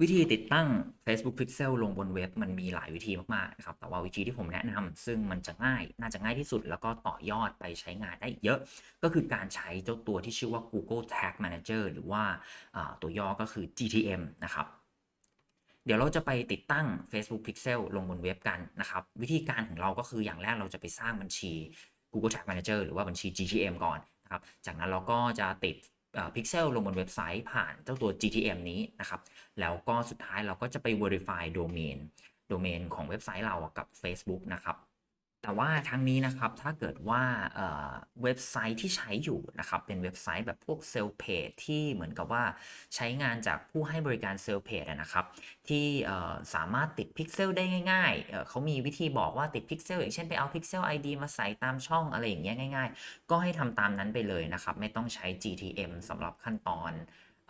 วิธีติดตั้ง Facebook Pixel ลงบนเว็บมันมีหลายวิธีมากๆนะครับ แต่ว่าวิธีที่ผมแนะนำซึ่งมันจะง่ายน่าจะง่ายที่สุด แล้วก็ต่อยอดไปใช้งานได้เยอะ ก็คือการใช้เจ้าตัวที่ชื่อว่า Google Tag Manager หรือว่าตัวย่อก็คือ GTM นะครับเดี๋ยวเราจะไปติดตั้ง Facebook Pixel ลงบนเว็บกันนะครับ วิธีการของเราก็คืออย่างแรกเราจะไปสร้างบัญชี Google Tag Manager หรือว่าบัญชี GTM ก่อนนะครับจากนั้นเราก็จะติด พิกเซลลงบนเว็บไซต์ผ่านเจ้าตัว GTM นี้นะครับ แล้วก็สุดท้ายเราก็จะไป verify domain โดเมนของเว็บไซต์เรากับ Facebook นะครับ แต่ว่าทั้งนี้นะครับถ้าเกิดว่าเว็บไซต์ที่ใช้อยู่นะครับเป็นเว็บไซต์แบบพวกเซลล์เพจที่เหมือนกับว่าใช้งานจากผู้ให้บริการเซลล์เพจนะครับที่สามารถติดพิกเซลได้ง่ายๆเเขามีวิธีบอกว่าติดพิกเซลอย่างเช่นไปเอาพิกเซล ID มาใส่ตามช่องอะไรอย่างเงี้ยง่าย ๆ ก็ให้ทำตามนั้นไปเลยนะครับ ไม่ต้องใช้ GTM สำหรับขั้นตอน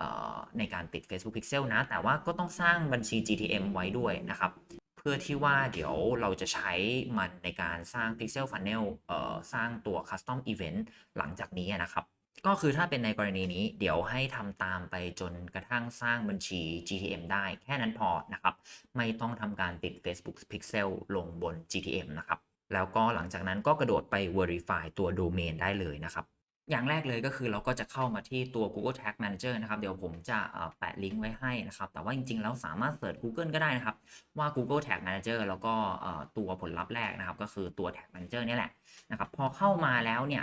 ออในการติด Facebook Pixel นะ แต่ว่าก็ต้องสร้างบัญชี GTM ไว้ด้วยนะครับ เพื่อที่ว่าเดี๋ยวเราจะใช้มันในการสร้าง Pixel Funnel เอ่อสร้างตัว Custom Event หลังจากนี้นะครับ ก็คือถ้าเป็นในกรณีนี้เดี๋ยวให้ทำตามไปจนกระทั่งสร้างบัญชี GTM ได้แค่นั้นพอนะครับ ไม่ต้องทำการติด Facebook Pixel ลงบน GTM นะครับ แล้วก็หลังจากนั้นก็กระโดดไป Verify ตัว Domain ได้เลยนะครับ อย่างแรกเลยก็คือเราก็จะเข้ามาที่ตัว Google Tag Manager นะครับ เดี๋ยวผมจะแปะลิงก์ไว้ให้นะครับ แต่ว่าจริงๆ แล้วสามารถเสิร์ช Google ก็ได้นะครับ ว่า Google Tag Manager แล้วก็ตัวผลลัพธ์แรกนะครับ ก็คือตัว Tag Manager เนี่ยแหละนะครับ พอเข้ามาแล้วเนี่ย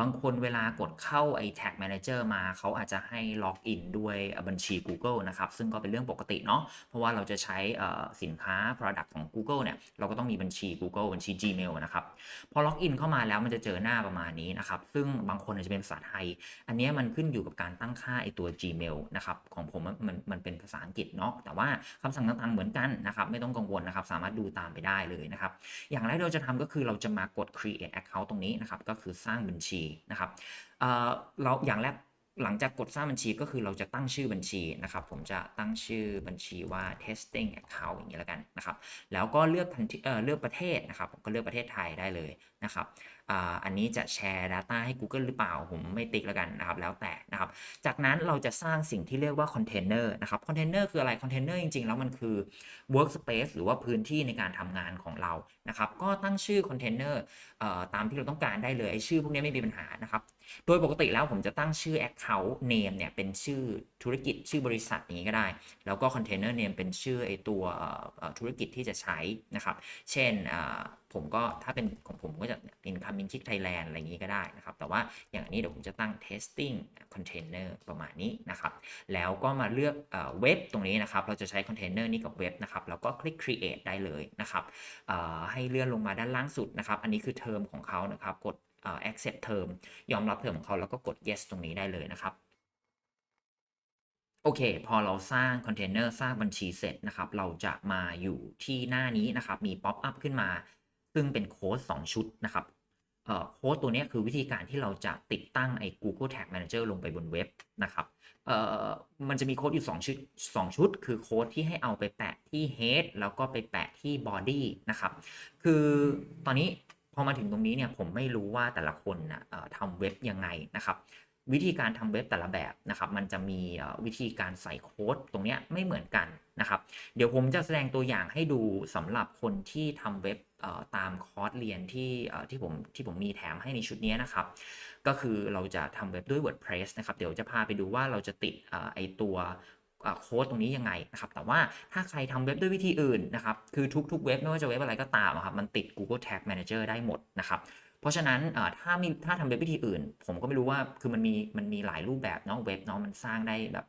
บางคนเวลากดเข้าไอ้ Tag Manager มาเขาอาจจะให้ล็อกอินด้วยบัญชี Google นะครับ ซึ่งก็เป็นเรื่องปกติเนาะ เพราะว่าเราจะใช้สินค้า Product ของ Google เนี่ย เราก็ต้องมีบัญชี Google บัญชี Gmail นะครับ พอล็อกอินเข้ามาแล้วมันจะเจอหน้าประมาณนี้นะครับ ซึ่งบางคนอาจจะเป็นภาษาไทย อันนี้มันขึ้นอยู่กับการตั้งค่าไอตัว Gmail นะครับของผมมันมันเป็นภาษาอังกฤษเนาะแต่ว่าคำสั่งต่างๆเหมือนกันนะครับไม่ต้องกังวลนะครับสามารถดูตามไปได้เลยนะครับอย่างแรกเราจะทำก็คือเราจะมากด create account ตรงนี้นะครับก็คือสร้างบัญชีนะครับเเราอย่างแรก หลังจากกดสร้างบัญชีก็คือเราจะตั้งชื่อบัญชีนะครับ ผมจะตั้งชื่อบัญชีว่า testing account อย่างนี้แล้วกันนะครับ แล้วก็เลือกพันธิเอ่อเลือกประเทศนะครับ ผมก็เลือกประเทศไทยได้เลยนะครับอ่าอันนี้จะแชร์ Data ให้ Google หรือเปล่า ผมไม่ติ๊กแล้วกันนะครับ แล้วแต่นะครับ จากนั้นเราจะสร้างสิ่งที่เรียกว่าคอนเทนเนอร์นะครับคอนเทนเนอร์คืออะไรคอนเทนเนอร์จริงๆ แล้วมันคือ workspace หรือว่าพื้นที่ในการทำงานของเรานะครับ ก็ตั้งชื่อคอนเทนเนอร์ตามที่เราต้องการได้เลยไอ้ชื่อพวกนี้ไม่มีปัญหานะครับ โดยปกติแล้วผมจะตั้งชื่อ Account Name เนี่ยเป็นชื่อธุรกิจชื่อบริษัทอย่างนี้ก็ได้ แล้วก็ Container Name เป็นชื่อไอตัวธุรกิจที่จะใช้นะครับ เช่นผมก็ถ้าเป็นของผมก็จะ incoming kick Thailand อะไรอย่างนี้ก็ได้นะครับ แต่ว่าอย่างนี้เดี๋ยวผมจะตั้ง testing container ประมาณนี้นะครับ แล้วก็มาเลือกเว็บตรงนี้นะครับ เราจะใช้ container นี้กับเว็บนะครับ แล้วก็คลิก create ได้เลยนะครับให้เลื่อนลงมาด้านล่างสุดนะครับ อันนี้คือเทอมของเขานะครับ กด accept term ยอมรับเทอมของเขาแล้วก็กด yes ตรงนี้ได้เลยนะครับ โอเค พอเราสร้างคอนเทนเนอร์สร้างบัญชีเสร็จนะครับ เราจะมาอยู่ที่หน้านี้นะครับ มีป๊อปอัพขึ้นมา ซึ่งเป็นโค้ด2 ชุดนะครับเอ่อโค้ดตัวนี้คือวิธีการที่เราจะติดตั้งไอ้ Google Tag Manager ลงไปบนเว็บนะครับเอ่อมันจะมีโค้ดอยู่ 2 ชุด 2 ชุด คือโค้ดที่ให้เอาไปแปะที่ head แล้วก็ไปแปะที่ body นะครับ คือตอนนี้ พอมาถึงตรงนี้เนี่ยผมไม่รู้ว่าแต่ละคนนะทำเว็บยังไงนะครับ วิธีการทำเว็บแต่ละแบบนะครับ มันจะมีวิธีการใส่โค้ดตรงนี้ไม่เหมือนกันนะครับ เดี๋ยวผมจะแสดงตัวอย่างให้ดูสำหรับคนที่ทำเว็บตามคอร์สเรียนที่ที่ผมที่ผมมีแถมให้ในชุดนี้นะครับ ก็คือเราจะทำเว็บด้วย WordPress นะครับ เดี๋ยวจะพาไปดูว่าเราจะติดไอตัว โค้ดตรงนี้ยังไงนะครับแต่ว่าถ้าใครทำเว็บด้วยวิธีอื่นนะครับคือทุกๆเว็บไม่ว่าจะเว็บอะไรก็ตามครับมันติด Google Tag Manager ได้หมดนะครับเพราะฉะนั้นถ้ามีถ้าทำเว็บวิธีอื่น ผมก็ไม่รู้ว่าคือมันมีมันมีหลายรูปแบบเนาะเว็บเนาะมันสร้างได้แบบ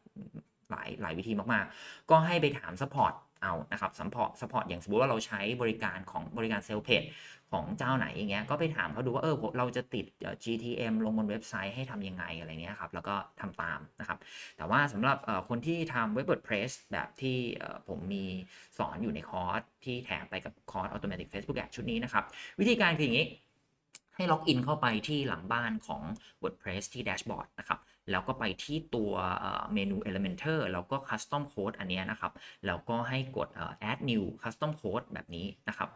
ายหลายวิธีมากๆ ก็ให้ไปถามซัพพอร์ตเอานะครับซัพพอร์ตซัพพอร์ตอย่างสมมติว่าเราใช้บริการของบริการเซลล์เพจของเจ้าไหนอย่างเงี้ยก็ไปถามเขาดูว่าเออเราจะติด GTM ลงบนเว็บไซต์ให้ทำยังไงอะไรเงี้ยครับแล้วก็ทำตามนะครับ แต่ว่าสำหรับคนที่ทำเว็บ WordPress แบบที่ผมมีสอนอยู่ในคอร์สที่แถมไปกับคอร์ส Automatic Facebook Ad ชุดนี้นะครับ วิธีการคืออย่างนี้ให้ล็อกอินเข้าไปที่หลังบ้านของ WordPress ที่แดชบอร์ดนะครับ แล้วก็ไปที่ตัวเมนู Elementor แล้วก็ Custom Code อันนี้นะครับ แล้วก็ให้กด add new custom code แบบนี้นะครับ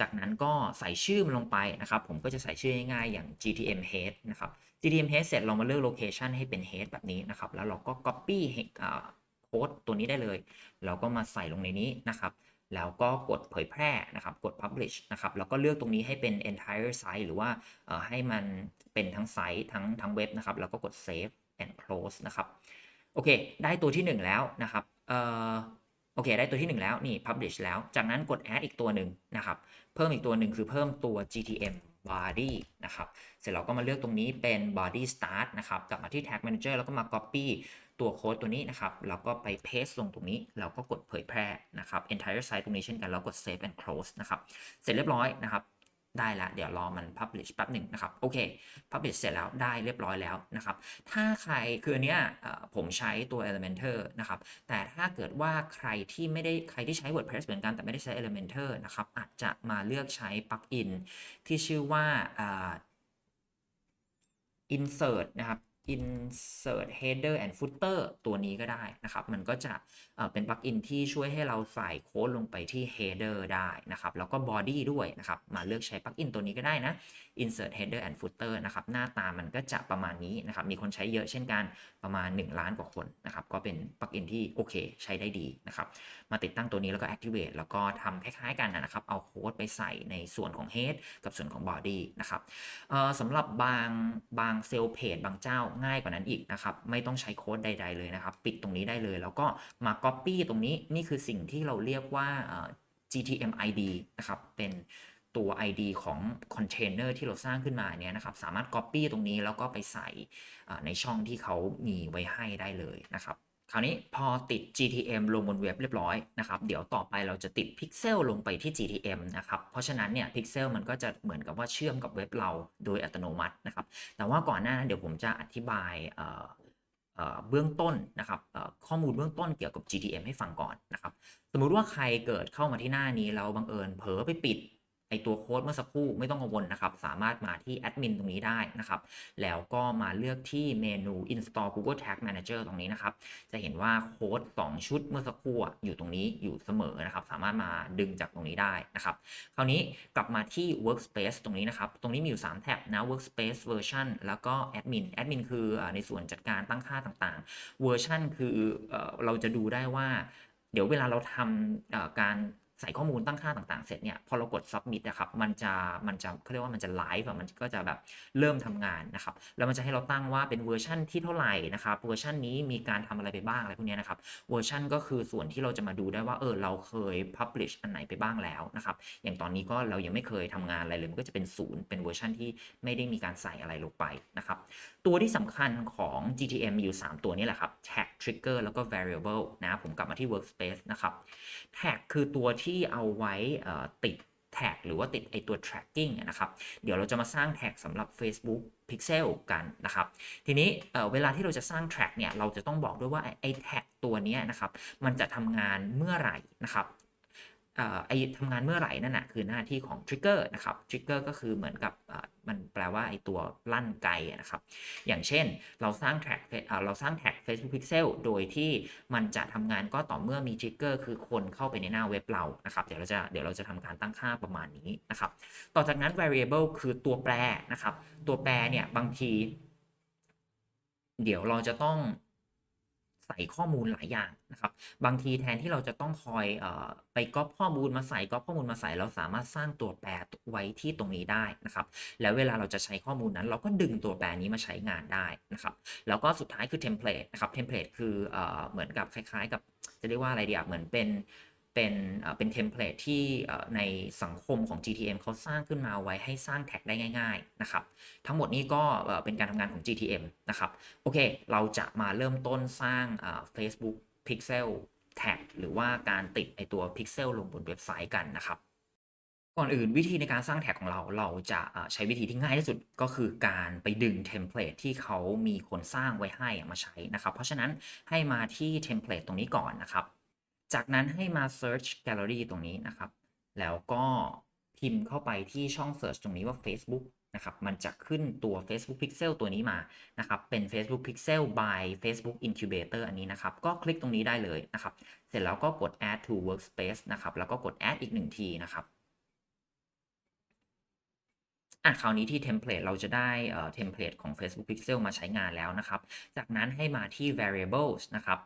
จากนั้นก็ใส่ชื่อมันลงไปนะครับ ผมก็จะใส่ชื่อง่ายๆอย่าง GTM head นะครับ GTM head เสร็จเรามาเลือก location ให้เป็น head แบบนี้นะครับ แล้วเราก็ copy โค้ดตัวนี้ได้เลยแล้วก็มาใส่ลงในนี้นะครับ แล้วก็กดเผยแพร่นะครับ กด publish นะครับ แล้วก็เลือกตรงนี้ให้เป็น entire site หรือว่าให้มันเป็นทั้งไซต์ทั้งทั้งเว็บนะครับ แล้วก็กด save and close นะครับ โอเค ได้ตัวที่ 1 แล้วนะครับโอเค ได้ตัวที่ 1 แล้ว นี่ publish แล้ว จากนั้นกด add อีกตัวหนึ่งนะครับ เพิ่มอีกตัวหนึ่งคือเพิ่มตัว GTM body นะครับ เสร็จแล้วก็มาเลือกตรงนี้เป็น body start นะครับ กลับมาที่ tag manager แล้วก็มา copy ตัวโค้ดตัวนี้นะครับ แล้วก็ไป paste ลงตรงนี้ แล้วก็กดเผยแพร่นะครับ entire site ตรงนี้เช่นกัน แล้วกด save and close นะครับ เสร็จเรียบร้อยนะครับ ได้แล้วเดี๋ยวรอมัน publish แป๊บหนึ่งนะครับ โอเค publish เสร็จแล้วได้เรียบร้อยแล้วนะครับ ถ้าใคร คืออันเนี้ยผมใช้ตัว Elementor นะครับ แต่ถ้าเกิดว่าใครที่ไม่ได้ ใครที่ใช้ WordPress เหมือนกัน แต่ไม่ได้ใช้ Elementor นะครับ อาจจะมาเลือกใช้ปลั๊กอินที่ชื่อว่าอ่า insert นะครับ insert header and footer ตัวนี้ก็ได้นะครับ มันก็จะเป็นปลั๊กอินที่ช่วยให้เราใส่โค้ดลงไปที่ header ได้นะครับ แล้วก็ body ด้วยนะครับ มาเลือกใช้ปลั๊กอินตัวนี้ก็ได้นะ insert header and footer นะครับ หน้าตามันก็จะประมาณนี้นะครับ มีคนใช้เยอะเช่นกันประมาณ 1 ล้านกว่าคนนะครับ ก็เป็นปลั๊กอินที่โอเค ใช้ได้ดีนะครับ มาติดตั้งตัวนี้แล้วก็ activate แล้วก็ทำคล้ายๆกันนะครับ เอาโค้ดไปใส่ในส่วนของ head กับส่วนของ body นะครับเอ่อสำหรับบางบางเซลล์เพจบางเจ้าง่ายกว่านั้นอีกนะครับ ไม่ต้องใช้โค้ดใด ๆ เลยนะครับ ปิดตรงนี้ได้เลย แล้วก็มา Copy ตรงนี้นี่คือสิ่งที่เราเรียกว่า GTM ID นะครับ เป็นตัว ID ของคอนเทนเนอร์ที่เราสร้างขึ้นมาเนี่ยนะครับ สามารถ Copy ตรงนี้แล้วก็ไปใส่ในช่องที่เขามีไว้ให้ได้เลยนะครับ คราวนี้พอติด GTM ลงบนเว็บเรียบร้อยนะครับ เดี๋ยวต่อไปเราจะติด Pixel ลลงไปที่ GTM นะครับ เพราะฉะนั้นเนี่ย Pixel มันก็จะเหมือนกับว่าเชื่อมกับเว็บเราโดยอัตโนมัตินะครับ แต่ว่าก่อนหน้านั้นเดี๋ยวผมจะอธิบายเเเบื้องต้นนะครับข้อมูลเบื้องต้นเกี่ยวกับ GTM ให้ฟังก่อนนะครับ สมมุติว่าใครเกิดเข้ามาที่หน้านี้แล้วบังเอิญเผลอไปปิด ไอตัวโค้ดเมื่อสักครู่ไม่ต้องกังวลนะครับ สามารถมาที่แอดมินตรงนี้ได้นะครับ แล้วก็มาเลือกที่เมนู install Google Tag Manager ตรงนี้นะครับ จะเห็นว่าโค้ด 2 ชุดเมื่อสักครู่อยู่ตรงนี้อยู่เสมอนะครับ สามารถมาดึงจากตรงนี้ได้นะครับ คราวนี้กลับมาที่ Workspace ตรงนี้นะครับ ตรงนี้มีอยู่ 3 แท็บนะ Workspace Version แล้วก็ Admin Admin คือในส่วนจัดการตั้งค่าต่างๆ Version คือเราจะดูได้ว่าเดี๋ยวเวลาเราทำการ ใส่ข้อมูลตั้งค่าต่างๆ เสร็จเนี่ยพอเรากด submit นะครับมันจะมันจะเขาเรียกว่ามันจะไลฟ์อะมันก็จะแบบเริ่มทำงานนะครับแล้วมันจะให้เราตั้งว่าเป็นเวอร์ชันที่เท่าไหร่นะครับเวอร์ชันนี้มีการทำอะไรไปบ้างอะไรพวกนี้นะครับเวอร์ชันก็คือส่วนที่เราจะมาดูได้ว่าเออเราเคย publish อันไหนไปบ้างแล้วนะครับอย่างตอนนี้ก็เรายังไม่เคยทำงานอะไรเลยมันก็จะเป็นศูนย์เป็นเวอร์ชันที่ไม่ได้มีการใส่อะไรลงไปนะครับตัวที่สำคัญของ GTM มีอยู่ 3 ตัวนี้แหละครับ tag trigger แล้วก็ variable นะผมกลับมาที่ workspace นะครับ tag คือตัวทที่เอาไว้ติดแท็กหรือว่าติดไอตัว tracking นะครับ เดี๋ยวเราจะมาสร้างแท็กสำหรับ Facebook Pixel กันนะครับ ทีนี้เวลาที่เราจะสร้าง track เนี่ย เราจะต้องบอกด้วยว่าไอแท็กตัวนี้นะครับ มันจะทำงานเมื่อไหร่นะครับ ไอทำงานเมื่อไหร่นั่นนะคือหน้าที่ของ trigger นะครับ trigger ก็คือเหมือนกับมันแปลว่าไอตัวลั่นไกอะนะครับ อย่างเช่นเราสร้างแท็กเราสร้างแท็ก Facebook Pixel โดยที่มันจะทำงานก็ต่อเมื่อมี trigger คือคนเข้าไปในหน้าเว็บเรานะครับ เดี๋ยวเราจะเดี๋ยวเราจะทำการตั้งค่าประมาณนี้นะครับ ต่อจากนั้น variable คือตัวแปรนะครับ ตัวแปรเนี่ยบางที เดี๋ยวเราจะต้อง ใส่ข้อมูลหลายอย่างนะครับ บางทีแทนที่เราจะต้องคอยออไปก๊อปข้อมูลมาใส่ก๊อปข้อมูลมาใส่เราสามารถสร้างตัวแปรไว้ที่ตรงนี้ได้นะครับ แล้วเวลาเราจะใช้ข้อมูลนั้น เราก็ดึงตัวแปรนี้มาใช้งานได้นะครับ แล้วก็สุดท้ายคือเทมเพลตนะครับเทมเพลตคือเออเหมือนกับคล้ายๆ กับจะเรียกว่าอะไรเดีอะเหมือนเป็น เป็นเป็นเทมเพลตที่ในสังคมของ GTM เขาสร้างขึ้นมาไว้ให้สร้างแท็กได้ง่ายๆนะครับ ทั้งหมดนี้ก็เป็นการทำงานของ GTM นะครับ โอเค เราจะมาเริ่มต้นสร้าง Facebook Pixel Tag หรือว่าการติดไอตัว Pixel ลงบนเว็บไซต์กันนะครับก่อนอื่นวิธีในการสร้างแท็กของเราเราจะใช้วิธีที่ง่ายที่สุดก็คือการไปดึงเทมเพลตที่เขามีคนสร้างไว้ให้มาใช้นะครับ เพราะฉะนั้นให้มาที่เทมเพลตตรงนี้ก่อนนะครับ จากนั้นให้มา search gallery ตรงนี้นะครับ แล้วก็พิมพ์เข้าไปที่ช่อง search ตรงนี้ว่า Facebook นะครับ มันจะขึ้นตัว Facebook Pixel ตัวนี้มานะครับ เป็น Facebook Pixel by Facebook Incubator อันนี้นะครับ ก็คลิกตรงนี้ได้เลยนะครับ เสร็จแล้วก็กด add to workspace นะครับ แล้วก็กด add อีกหนึ่งทีนะครับอะคราวนี้ที่เทมเพลตเราจะได้เอ่อเทมเพลตของ Facebook Pixel มาใช้งานแล้วนะครับ จากนั้นให้มาที่ variables นะครับ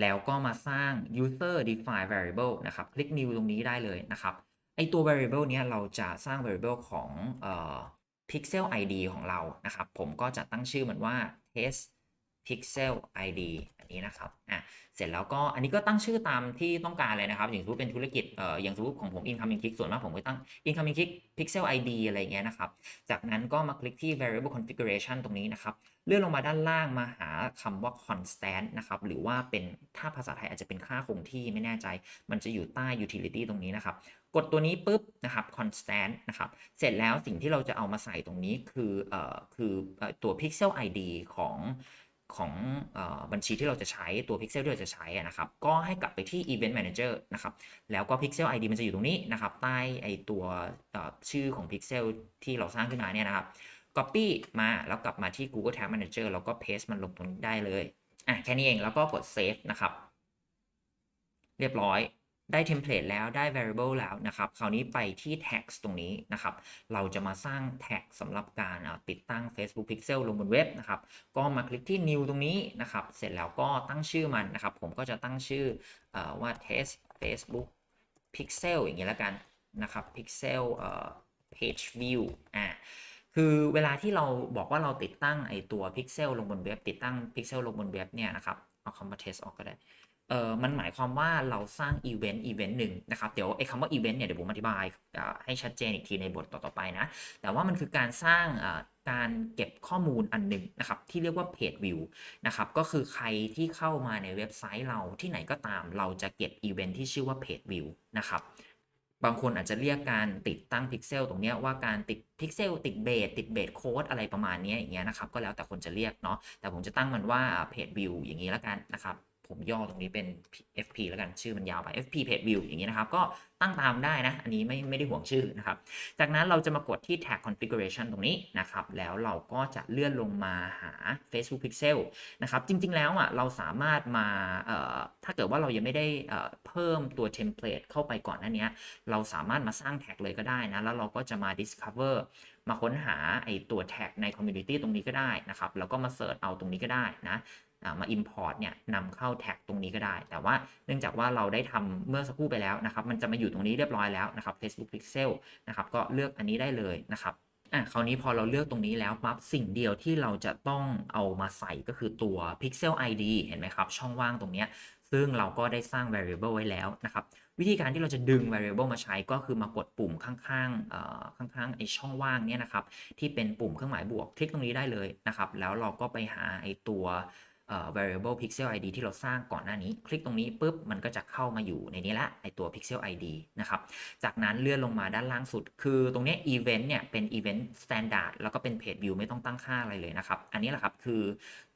แล้วก็มาสร้าง user define variable นะครับ คลิก new ตรงนี้ได้เลยนะครับ ไอตัว variable เนี้ยเราจะสร้าง variable ของเอ่อ pixel id ของเรา นะครับ ผมก็จะตั้งชื่อมันว่า test pixel id อันนี้นะครับ อะ เสร็จแล้วก็อันนี้ก็ตั้งชื่อตามที่ต้องการเลยนะครับ อย่างสมมติเป็นธุรกิจ เอ่อ อย่างสมมติของผม incoming click ส่วนมากผมก็ตั้ง incoming click pixel id อะไรเงี้ยนะครับ จากนั้นก็มาคลิกที่ variable configuration ตรงนี้นะครับ เลื่อนลงมาด้านล่างมาหาคำว่า constant นะครับหรือว่าเป็นถ้าภาษาไทยอาจจะเป็นค่าคงที่ไม่แน่ใจ มันจะอยู่ใต้ utility ตรงนี้นะครับ กดตัวนี้ปุ๊บนะครับ constant นะครับ เสร็จแล้วสิ่งที่เราจะเอามาใส่ตรงนี้คือเอ่อคือตัว pixel id ของของอบัญชีที่เราจะใช้ตัว pixel ที่เราจะใช้นะครับ ก็ให้กลับไปที่ event manager นะครับ แล้วก็ pixel id มันจะอยู่ตรงนี้นะครับ ใต้ไอตัวชื่อของ pixel ที่เราสร้างขึ้นมาเนี่ยนะครับ copy มาแล้วกลับมาที่ Google Tag Manager แล้วก็ paste มันลงตรงนี้ได้เลยอะแค่นี้เองแล้วก็กด save นะครับ เรียบร้อยได้เทมเพลตแล้วได้ variable แล้วนะครับ คราวนี้ไปที่ tags ตรงนี้นะครับ เราจะมาสร้าง tag สำหรับการติดตั้ง Facebook Pixel ลงบนเว็บนะครับ ก็มาคลิกที่ new ตรงนี้นะครับ เสร็จแล้วก็ตั้งชื่อมันนะครับ ผมก็จะตั้งชื่ออว่า test Facebook Pixel อย่างนี้แล้วกันนะครับ Pixel page view อ่า คือเวลาที่เราบอกว่าเราติดตั้งไอตัว Pixel ลลงบนเว็บติดตั้ง Pixel ลลงบนเว็บเนี่ยนะครับเอาคำว่า test ออกก็ได้เออมันหมายความว่าเราสร้างอีเวนต์อีเวนต์หนึ่งนะครับเดี๋ยวไอ้คำว่าอีเวนต์เนี่ยเดี๋ยวผมอธิบายให้ชัดเจนอีกทีในบทต่อๆไปนะ แต่ว่ามันคือการสร้างการเก็บข้อมูลอันหนึ่งนะครับที่เรียกว่าเพจวิวนะครับก็คือใครที่เข้ามาในเว็บไซต์เราที่ไหนก็ตามเราจะเก็บอีเวนต์ที่ชื่อว่าเพจวิวนะครับ บางคนอาจจะเรียกการติดตั้งพิกเซลตรงนี้ว่าการติดพิกเซลติดเบสติดเบสโค้ดอะไรประมาณนี้อย่างเงี้ยนะครับก็แล้วแต่คนจะเรียกเนาะแต่ผมจะตั้งมันว่าเพจวิวอย่างนี้แล้วกันนะครับ ผมย่อตรงนี้เป็น FP แล้วกันชื่อมันยาวไป FP page view อย่างนี้นะครับ ก็ตั้งตามได้นะ อันนี้ไม่ไม่ได้ห่วงชื่อนะครับ จากนั้นเราจะมากดที่ tag configuration ตรงนี้นะครับ แล้วเราก็จะเลื่อนลงมาหา Facebook Pixel นะครับ จริง ๆ แล้วอะเราสามารถมาถ้าเกิดว่าเรายังไม่ได้เพิ่มตัว template เข้าไปก่อนหน้านี้ เราสามารถมาสร้างแท็กเลยก็ได้นะ แล้วเราก็จะมา discover มาค้นหาไอตัวแท็กใน community ตรงนี้ก็ได้นะครับ แล้วก็มาเสิร์ชเอาตรงนี้ก็ได้นะ มา import เนี่ยนำเข้าแท็กตรงนี้ก็ได้ แต่ว่าเนื่องจากว่าเราได้ทำเมื่อสักครู่ไปแล้วนะครับ มันจะมาอยู่ตรงนี้เรียบร้อยแล้วนะครับ Facebook Pixel นะครับ ก็เลือกอันนี้ได้เลยนะครับอะคราวนี้พอเราเลือกตรงนี้แล้วปั๊บสิ่งเดียวที่เราจะต้องเอามาใส่ก็คือตัว Pixel ID เห็นไหมครับ ช่องว่างตรงนี้ ซึ่งเราก็ได้สร้าง variable ไว้แล้วนะครับ วิธีการที่เราจะดึง variable มาใช้ก็คือมากดปุ่มข้างๆเอ่อข้างๆไอช่องว่างเนี่ยนะครับ ที่เป็นปุ่มเครื่องหมายบวกคลิกตรงนี้ได้เลยนะครับ แล้วเราก็ไปหาไอตัว variable pixel id ที่เราสร้างก่อนหน้านี้ คลิกตรงนี้ปุ๊บมันก็จะเข้ามาอยู่ในนี้ละในตัว pixel id นะครับจากนั้นเลื่อนลงมาด้านล่างสุด คือตรงนี้ event เนี่ยเป็น event standard แล้วก็เป็น page view ไม่ต้องตั้งค่าอะไรเลยนะครับ อันนี้แหละครับคือ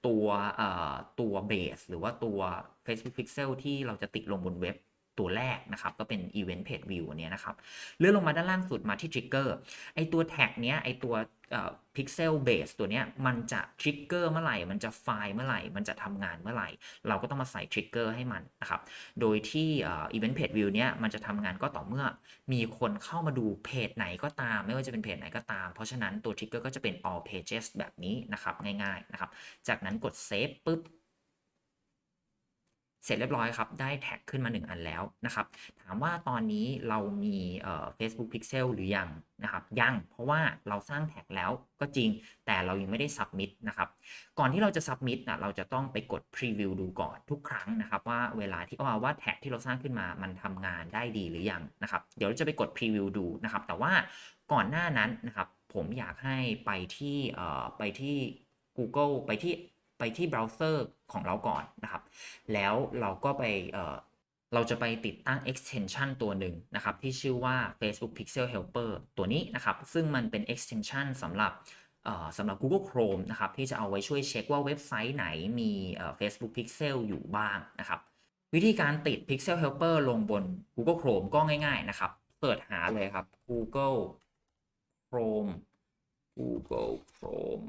ตัวเอ่อตัว base หรือว่าตัว Facebook pixel ที่เราจะติดลงบนเว็บ ตัวแรกนะครับ ก็เป็น event page view อันเนี้ยนะครับเลื่อนลงมาด้านล่างสุดมาที่ trigger ไอตัวแท็กเนี้ยไอตัวเอ่อ pixel base ตัวเนี้ยมันจะ trigger เมื่อไหร่ มันจะไฟล์เมื่อไหร่ มันจะทำงานเมื่อไหร่ เราก็ต้องมาใส่ trigger ให้มันนะครับ โดยที่อ่อ event page view เนี้ยมันจะทำงานก็ต่อเมื่อมีคนเข้ามาดูเพจไหนก็ตาม ไม่ว่าจะเป็นเพจไหนก็ตาม เพราะฉะนั้นตัว trigger ก็จะเป็น all pages แบบนี้นะครับ ง่ายๆนะครับ จากนั้นกด save ปุ๊บ เสร็จเรียบร้อยครับ ได้แท็กขึ้นมา 1 อันแล้วนะครับ ถามว่าตอนนี้เรามีเอ่อ Facebook Pixel หรือยังนะครับ ยัง เพราะว่าเราสร้างแท็กแล้วก็จริง แต่เรายังไม่ได้ submit นะครับ ก่อนที่เราจะ submit นะเราจะต้องไปกด preview ดูก่อนทุกครั้งนะครับ ว่าเวลาที่ว่าว่าแท็กที่เราสร้างขึ้นมามันทำงานได้ดีหรือยังนะครับ เดี๋ยวเราจะไปกด preview ดูนะครับ แต่ว่าก่อนหน้านั้นนะครับ ผมอยากให้ไปที่เอ่อไปที่ Google ไปที่ ไปที่เบราว์เซอร์ของเราก่อนนะครับ แล้วเราก็ไปเเราจะไปติดตั้ง extension ตัวหนึ่งนะครับ ที่ชื่อว่า Facebook Pixel Helper ตัวนี้นะครับ ซึ่งมันเป็น extension สำหรับสำหรับ Google Chrome นะครับ ที่จะเอาไว้ช่วยเช็คว่าเว็บไซต์ไหนมี Facebook Pixel อยู่บ้างนะครับ วิธีการติด Pixel Helper ลงบน Google Chrome ก็ง่าย ๆ นะครับเปิดหาเลยครับ Google Chrome Google Chrome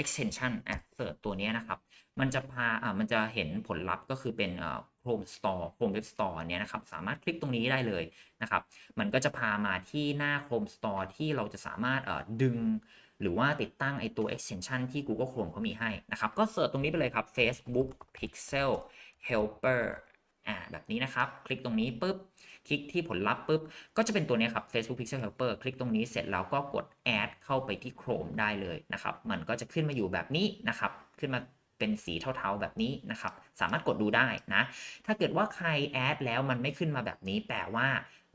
extension อะเสิร์ชตัวนี้นะครับ มันจะพาอ่ามันจะเห็นผลลัพธ์ก็คือเป็นอ่อ Chrome Store Chrome Web Store เนี้ยนะครับ สามารถคลิกตรงนี้ได้เลยนะครับ มันก็จะพามาที่หน้า Chrome Store ที่เราจะสามารถเอ่อดึง หรือว่าติดตั้งไอตัว extension ที่ Google Chrome เขามีให้นะครับ ก็เสิร์ชตรงนี้ไปเลยครับ Facebook Pixel Helper อ่าแบบนี้นะครับ คลิกตรงนี้ปุ๊บ คลิกที่ผลลัพธ์ปุ๊บ ก็จะเป็นตัวนี้ครับ Facebook Pixel Helper คลิกตรงนี้เสร็จแล้วก็กด add เข้าไปที่ Chrome ได้เลยนะครับ มันก็จะขึ้นมาอยู่แบบนี้นะครับ ขึ้นมาเป็นสีเทาๆแบบนี้นะครับ สามารถกดดูได้นะ ถ้าเกิดว่าใครแอดแล้วมันไม่ขึ้นมาแบบนี้ แปลว่า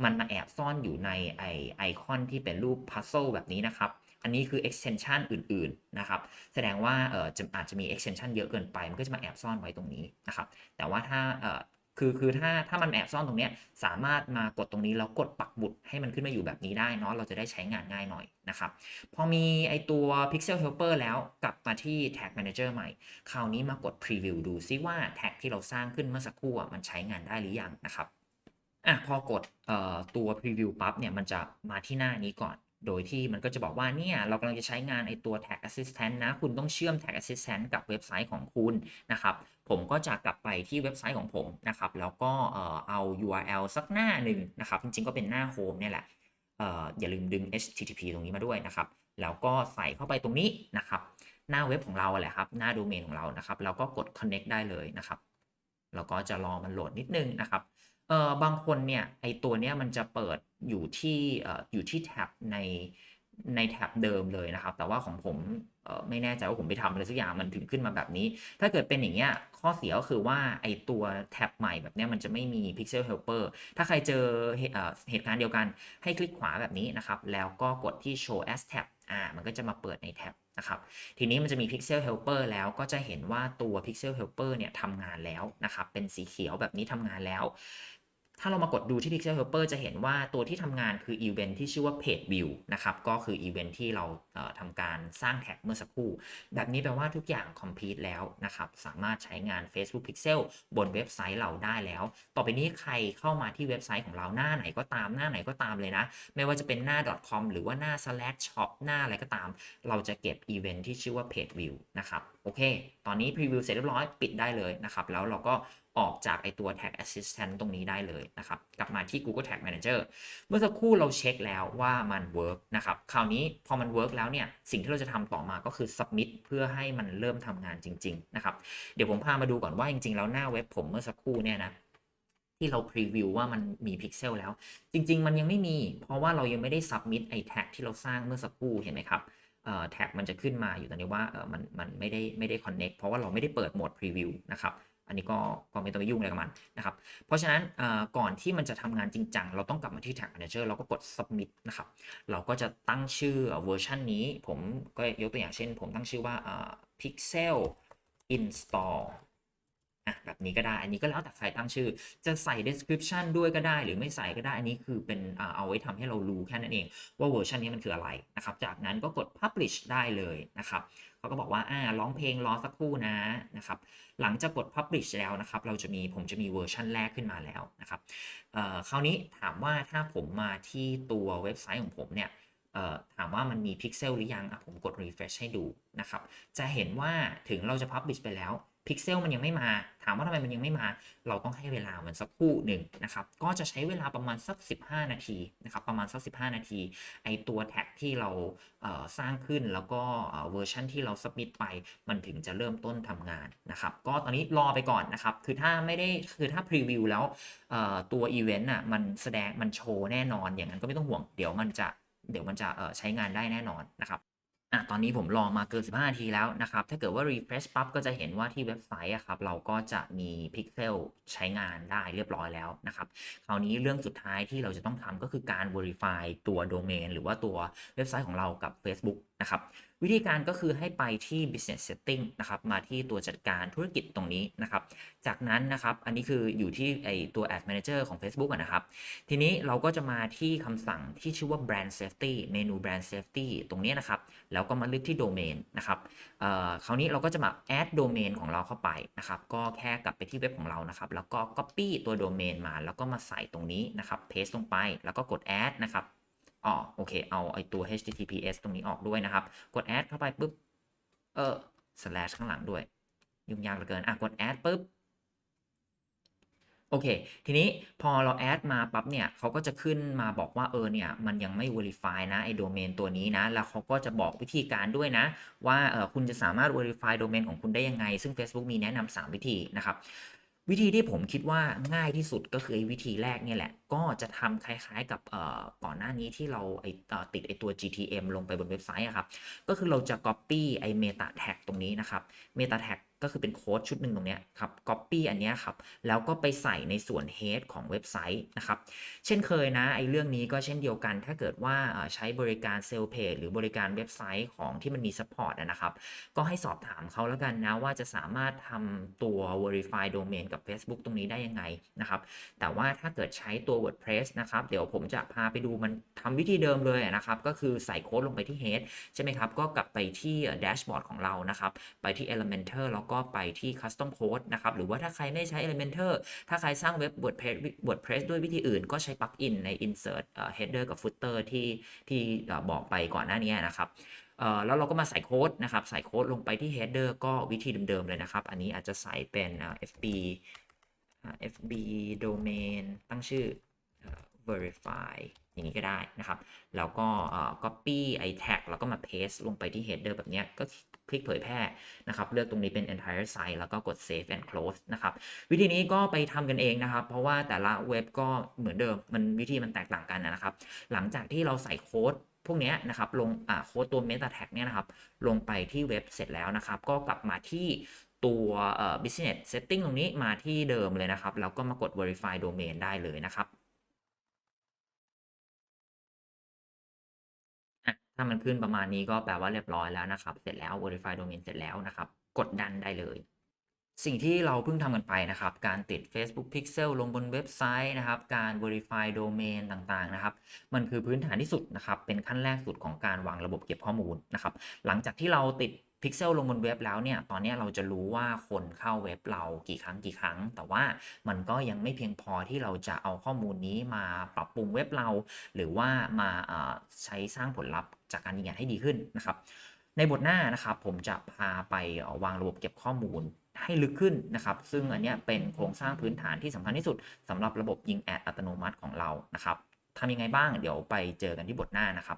มันมาแอบซ่อนอยู่ในไอไอคอนที่เป็นรูป puzzle แบบนี้นะครับ อันนี้คือ extension อื่นๆนะครับ แสดงว่าเอออาจจะมี extension เยอะเกินไป มันก็จะมาแอบซ่อนไว้ตรงนี้นะครับ แต่ว่าถ้าเออ คือคือถ้าถ้ามันแอบซ่อนตรงเนี้ยสามารถมากดตรงนี้แล้วกดปักหมุดให้มันขึ้นมาอยู่แบบนี้ได้เนาะเราจะได้ใช้งานง่ายหน่อยนะครับ พอมีไอตัว Pixel Helper แล้วกลับมาที่ Tag Manager ใหม่ คราวนี้มากด Preview ดูซิว่าแท็กที่เราสร้างขึ้นเมื่อสักครู่อะมันใช้งานได้หรือยังนะครับอะพอกดออตัว Preview ปั๊บเนี่ยมันจะมาที่หน้านี้ก่อนโดยที่มันก็จะบอกว่าเนี่ยเรากำลังจะใช้งานไอตัว Tag Assistant นะ คุณต้องเชื่อม Tag Assistant กับเว็บไซต์ของคุณนะครับ ผมก็จะกลับไปที่เว็บไซต์ของผมนะครับ แล้วก็เอา URL สักหน้าหนึ่งนะครับ จริงๆก็เป็นหน้า Home เนี่ยแหละเอ่ออย่าลืมดึง HTTP ตรงนี้มาด้วยนะครับ แล้วก็ใส่เข้าไปตรงนี้นะครับ หน้าเว็บของเราแหละครับ หน้าโดเมนของเรานะครับแล้วก็กด connect ได้เลยนะครับ แล้วก็จะรอมันโหลดนิดนึงนะครับเออบางคนเนี่ยไอตัวเนี้ยมันจะเปิดอยู่ที่ออยู่ที่แท็บใน ในแท็บเดิมเลยนะครับ แต่ว่าของผมไม่แน่ใจว่าผมไปทำอะไรสักอย่างมันถึงขึ้นมาแบบนี้ ถ้าเกิดเป็นอย่างเงี้ยข้อเสียก็คือว่าไอตัวแท็บใหม่แบบเนี้ยมันจะไม่มี Pixel Helper ถ้าใครเจอเหตุเอ่อเหตุการณ์เดียวกันให้คลิกขวาแบบนี้นะครับ แล้วก็กดที่ Show as Tab อ่ามันก็จะมาเปิดในแท็บนะครับ ทีนี้มันจะมี Pixel Helper แล้วก็จะเห็นว่าตัว Pixel Helper เนี่ยทำงานแล้วนะครับ เป็นสีเขียวแบบนี้ทำงานแล้ว ถ้าเรามากดดูที่ Pixel Helper จะเห็นว่าตัวที่ทำงานคืออีเวนท์ที่ชื่อว่า Page View นะครับ ก็คืออีเวนท์ที่เราเทำการสร้างแท็กเมื่อสักครู่ แบบนี้แปลว่าทุกอย่าง complete แล้วนะครับ สามารถใช้งาน Facebook Pixel บนเว็บไซต์เราได้แล้ว ต่อไปนี้ใครเข้ามาที่เว็บไซต์ของเราหน้าไหนก็ตามหน้าไหนก็ตามเลยนะ ไม่ว่าจะเป็นหน้า .com หรือว่าหน้า slash shop หน้าอะไรก็ตาม เราจะเก็บอีเวนท์ที่ชื่อว่า Page View นะครับ โอเค ตอนนี้ Preview เสร็จเรียบร้อย ปิดได้เลยนะครับ แล้วเราก็ ออกจากไอตัว Tag Assistant ตรงนี้ได้เลยนะครับ กลับมาที่ Google Tag Manager เมื่อสักครู่เราเช็คแล้วว่ามัน work นะครับ คราวนี้พอมัน work แล้วเนี่ย สิ่งที่เราจะทำต่อมาก็คือ submit เพื่อให้มันเริ่มทำงานจริง ๆ นะครับ เดี๋ยวผมพามาดูก่อนว่าจริง ๆ แล้วหน้าเว็บผมเมื่อสักครู่เนี่ยนะที่เราพรีวิวว่ามันมีพิกเซลแล้ว จริง ๆ มันยังไม่มี เพราะว่าเรายังไม่ได้ submit ไอแท็กที่เราสร้างเมื่อสักครู่เห็นไหมครับแท็กมันจะขึ้นมาอยู่ตอนนี้ว่ามันมันไม่ได้ไม่ได้ connect เพราะว่าเราไม่ได้เปิดโหมดพรีวิวนะครับ อันนี้ก็ก็ไม่ต้องไปยุ่งอะไรกับมันนะครับ เพราะฉะนั้นก่อนที่มันจะทำงานจริงจังเราต้องกลับมาที่ Tag Manager เราก็กด submit นะครับ เราก็จะตั้งชื่อเวอร์ชันนี้ ผมก็ยกตัวอย่างเช่น ผมตั้งชื่อว่า pixel install อะแบบนี้ก็ได้ อันนี้ก็แล้วแต่ใครตั้งชื่อ จะใส่ description ด้วยก็ได้หรือไม่ใส่ก็ได้ อันนี้คือเป็นเอาไว้ทำให้เรารู้แค่นั้นเอง ว่าเวอร์ชันนี้มันคืออะไรนะครับ จากนั้นก็กด publish ได้เลยนะครับเขาก็บอกว่าอ่าร้องเพลงรอสักครู่นะนะครับ หลังจากกด publish แล้วนะครับ เราจะมีผมจะมีเวอร์ชันแรกขึ้นมาแล้วนะครับเอ่อคราวนี้ถามว่าถ้าผมมาที่ตัวเว็บไซต์ของผมเนี่ยเอ่อถามว่ามันมีพิกเซลหรือยังอะผมกด refresh ให้ดูนะครับ จะเห็นว่าถึงเราจะ publish ไปแล้ว พิกเซลมันยังไม่มา ถามว่าทำไมมันยังไม่มา เราต้องให้เวลามันสักครู่หนึ่งนะครับ ก็จะใช้เวลาประมาณสัก 15 นาทีนะครับ ประมาณสัก 15 นาที ไอตัวแท็กที่เราเสร้างขึ้นแล้วก็เวอร์ชันที่เรา submit ไป มันถึงจะเริ่มต้นทำงานนะครับ ก็ตอนนี้รอไปก่อนนะครับ คือถ้าไม่ได้ คือถ้าพรีวิวแล้วตัวอีเวนต์อะ มันแสดง มันโชว์แน่นอน อย่างนั้นก็ไม่ต้องห่วง เดี๋ยวมันจะ เดี๋ยวมันจะใช้งานได้แน่นอนนะครับ อะตอนนี้ผมลองมาเกิน 15 นาทีแล้วนะครับ ถ้าเกิดว่า refresh ปั๊บก็จะเห็นว่าที่เว็บไซต์อะครับเราก็จะมี Pixel ใช้งานได้เรียบร้อยแล้วนะครับ คราวนี้เรื่องสุดท้ายที่เราจะต้องทำก็คือการ verify ตัวโดเมนหรือว่าตัวเว็บไซต์ของเรากับ Facebook นะครับวิธีการก็คือให้ไปที่ business setting นะครับมาที่ตัวจัดการธุรกิจตรงนี้นะครับ จากนั้นนะครับอันนี้คืออยู่ที่ไอตัว ad manager ของ Facebook นะครับ ทีนี้เราก็จะมาที่คำสั่งที่ชื่อว่า brand safety เมนู brand safety ตรงนี้นะครับ แล้วก็มาเลือกที่ domain นะครับคราวนี้เราก็จะมา add domain ของเราเข้าไปนะครับ ก็แค่กลับไปที่เว็บของเรานะครับ แล้วก็ copy ตัว domain มา แล้วก็มาใส่ตรงนี้นะครับ paste ลงไปแล้วก็กด add นะครับ เคเอาไอตัว https ตรงนี้ออกด้วยนะครับ กด add เข้าไปปุ๊บ เออ slash ข้างหลังด้วย ยุ่งยากเหลือเกิน อะ กด add ปุ๊บ โอเค ทีนี้พอเราแอดมาปั๊บเนี่ยเขาก็จะขึ้นมาบอกว่า เออ เนี่ย มันยังไม่ verify นะ ไอโดเมนตัวนี้นะ แล้วเขาก็จะบอกวิธีการด้วยนะ ว่า เออคุณจะสามารถ verify โดเมนของคุณได้ยังไง ซึ่ง Facebook มีแนะนำ3วิธีนะครับ วิธีที่ผมคิดว่าง่ายที่สุดก็คือไอ้วิธีแรกเนี่ยแหละ ก็จะทำคล้ายๆกับก่อนหน้านี้ที่เราไออติดไอตัว GTM ลงไปบนเว็บไซต์ครับ ก็คือเราจะ copy ไอ meta tag ตรงนี้นะครับ meta tag ก็คือเป็นโค้ดชุดหนึ่งตรงนี้ครับ copy อันนี้ครับ แล้วก็ไปใส่ในส่วน head ของเว็บไซต์นะครับ เช่นเคยนะไอ้เรื่องนี้ก็เช่นเดียวกันถ้าเกิดว่าใช้บริการเซลล์เพจหรือบริการเว็บไซต์ของที่มันมี support อะนะครับ ก็ให้สอบถามเขาแล้วกันนะ ว่าจะสามารถทำตัว verify domain กับ Facebook ตรงนี้ได้ยังไงนะครับ แต่ว่าถ้าเกิดใช้ตัว WordPress นะครับ เดี๋ยวผมจะพาไปดูมันทำวิธีเดิมเลยนะครับ ก็คือใส่โค้ดลงไปที่ head ใช่ไหมครับ ก็กลับไปที่แดชบอร์ดของเรานะครับ ไปที่ Elementor แล้วก็ไปที่ Custom Code นะครับ หรือว่าถ้าใครไม่ใช้ Elementor ถ้าใครสร้างเว็บ WordPress WordPress ด้วยวิธีอื่น ก็ใช้ plugin ใน insert header กับ footer ที่ที่บอกไปก่อนหน้านี้นะครับแล้วเราก็มาใส่โค้ดนะครับ ใส่โค้ดลงไปที่ header ก็วิธีเดิมๆเลยนะครับ อันนี้อาจจะใส่เป็น fb fb domain ตั้งชื่อ verify อย่างนี้ก็ได้นะครับ แล้วก็ copy ไอ้ tag แล้วก็มา paste ลงไปที่ header แบบนี้ก็คลิกเผยแพร่นะครับ เลือกตรงนี้เป็น entire site แล้วก็กด save and close นะครับ วิธีนี้ก็ไปทำกันเองนะครับ เพราะว่าแต่ละเว็บก็เหมือนเดิม มันวิธีมันแตกต่างกันนะครับ หลังจากที่เราใส่โค้ดพวกนี้นะครับ ลงโค้ดตัว meta tag เนี่ยนะครับ ลงไปที่เว็บเสร็จแล้วนะครับ ก็กลับมาที่ตัว business setting ตรงนี้มาที่เดิมเลยนะครับ แล้วก็มากด verify domain ได้เลยนะครับ ถ้ามันขึ้นประมาณนี้ก็แปลว่าเรียบร้อยแล้วนะครับ เสร็จแล้ว verify domain เสร็จแล้วนะครับ กดดันได้เลย สิ่งที่เราเพิ่งทำกันไปนะครับ การติด Facebook Pixel ลงบนเว็บไซต์นะครับ การ verify domain ต่างๆนะครับ มันคือพื้นฐานที่สุดนะครับ เป็นขั้นแรกสุดของการวางระบบเก็บข้อมูลนะครับ หลังจากที่เราติด Pixel ลลงบนเว็บแล้วเนี่ย ตอนนี้เราจะรู้ว่าคนเข้าเว็บเรากี่ครั้งกี่ครั้ง แต่ว่ามันก็ยังไม่เพียงพอที่เราจะเอาข้อมูลนี้มาปรับปรุงเว็บเรา หรือว่ามาใช้สร้างผลลัพธ์ จากการยิงแอดให้ดีขึ้นนะครับ ในบทหน้านะครับผมจะพาไปวางระบบเก็บข้อมูลให้ลึกขึ้นนะครับ ซึ่งอันนี้เป็นโครงสร้างพื้นฐานที่สำคัญที่สุดสำหรับระบบยิงแอดอัตโนมัติของเรานะครับทำยังไงบ้างเดี๋ยวไปเจอกันที่บทหน้านะครับ